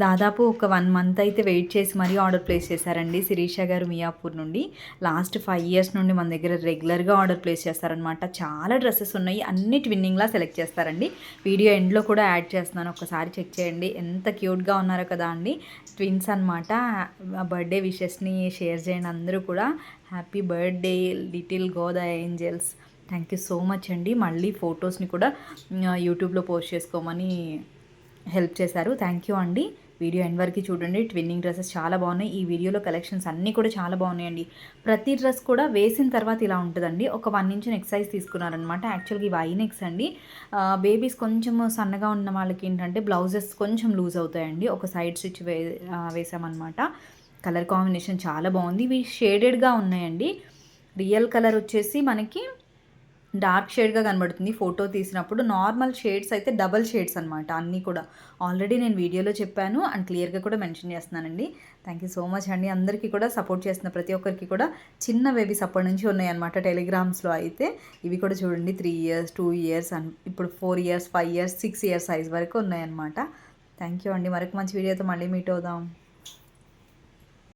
దాదాపు ఒక one month అయితే వెయిట్ చేసి మరీ ఆర్డర్ ప్లేస్ చేశారండి శిరీష గారు మియాపూర్ నుండి. లాస్ట్ ఫైవ్ ఇయర్స్ నుండి మన దగ్గర రెగ్యులర్గా ఆర్డర్ ప్లేస్ చేస్తారనమాట చాలా డ్రెస్సెస్ ఉన్నాయి అన్ని ట్విన్నింగ్లా సెలెక్ట్ చేస్తారండి. వీడియో ఎండ్లో కూడా యాడ్ చేస్తున్నాను ఒకసారి చెక్ చేయండి. ఎంత క్యూట్గా ఉన్నారో కదా అండి. ట్విన్స్ అనమాట బర్త్డే విషెస్ని షేర్ చేయండి అందరూ కూడా. Happy birthday little Goda angels. Thank you so much అండి. మళ్ళీ ఫొటోస్ని కూడా యూట్యూబ్లో పోస్ట్ చేసుకోమని హెల్ప్ చేశారు. థ్యాంక్ యూ అండి. వీడియో ఎండ్ వరకు చూడండి. ట్విన్నింగ్ డ్రెస్సెస్ చాలా బాగున్నాయి. ఈ వీడియోలో కలెక్షన్స్ అన్నీ కూడా చాలా బాగున్నాయండి. ప్రతి డ్రెస్ కూడా వేసిన తర్వాత ఇలా ఉంటుందండి. ఒక వన్ ఇంచ్ నెక్ సైజ్ తీసుకున్నారనమాట యాక్చువల్గా ఇవి ఐ నెక్స్ అండి. బేబీస్ కొంచెం సన్నగా ఉన్న వాళ్ళకి ఏంటంటే బ్లౌజెస్ కొంచెం లూజ్ అవుతాయండి. ఒక సైడ్ స్టిచ్ వే వేసామన్నమాట. కలర్ కాంబినేషన్ చాలా బాగుంది. ఇవి షేడెడ్గా ఉన్నాయండి. రియల్ కలర్ వచ్చేసి మనకి డార్క్ షేడ్గా కనబడుతుంది. ఫోటో తీసినప్పుడు నార్మల్ షేడ్స్ అయితే డబల్ షేడ్స్ అనమాట అన్నీ కూడా. ఆల్రెడీ నేను వీడియోలో చెప్పాను అండ్ క్లియర్గా కూడా మెన్షన్ చేస్తున్నానండి. థ్యాంక్ యూ సో మచ్ అండి. అందరికీ కూడా సపోర్ట్ చేస్తున్న ప్రతి ఒక్కరికి కూడా చిన్న బేబీస్ అప్పటి నుంచి ఉన్నాయన్నమాట టెలిగ్రామ్స్లో అయితే. ఇవి కూడా చూడండి. Three years two years and ఇప్పుడు four years five years six years size వరకు ఉన్నాయన్నమాట. థ్యాంక్ యూ అండి. మరొక మంచి వీడియోతో మళ్ళీ మీట్ అవుదాం.